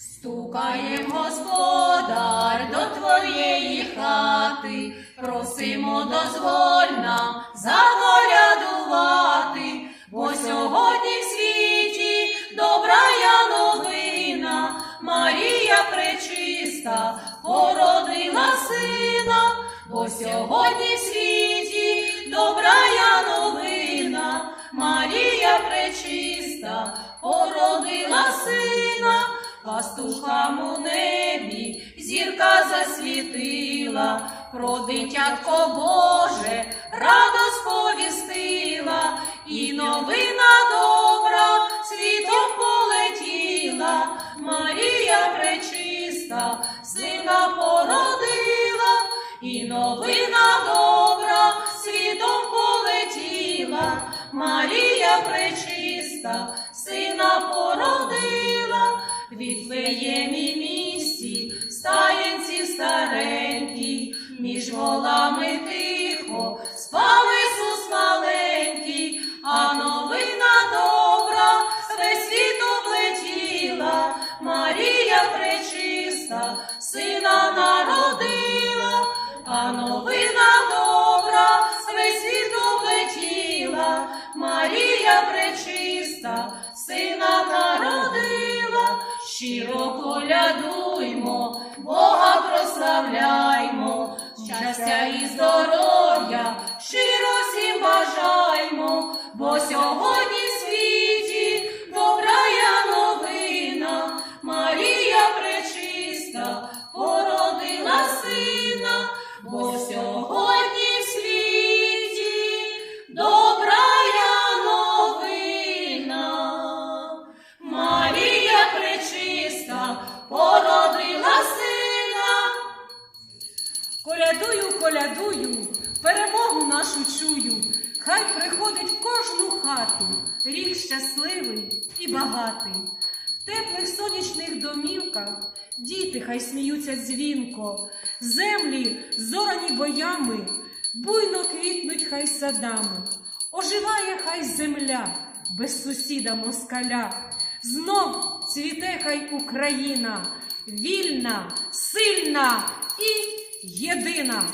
Стукаєм, господар, до твоєї хати, просимо дозволь нам заколядувати, бо сьогодні в світі добра я новина, Марія пречиста породила сина, бо сьогодні в світі добра я новина, Марія пречиста породила сина. Пастухам у небі зірка засвітила, про дитятко Боже радо сповістила, і новина новина добра весь світ облетіла, Марія пречиста, сина народила, щиро колядуймо, Бога прославляймо, щастя і здоров'я, щиро всім бажаймо, бо сьогодні в світі добра я новина, Марія пречиста породила сина, бо сьогодні світі добра я новина. Марія пречиста породила сина. Колядую, колядую, перемогу нашу чую. Хай приходить в кожну хату рік щасливий і багатий. В теплих сонячних домівках діти хай сміються дзвінко, землі зорані боями, буйно квітнуть хай садами, оживає хай земля без сусіда москаля. Знов цвіте хай Україна, вільна, сильна і єдина.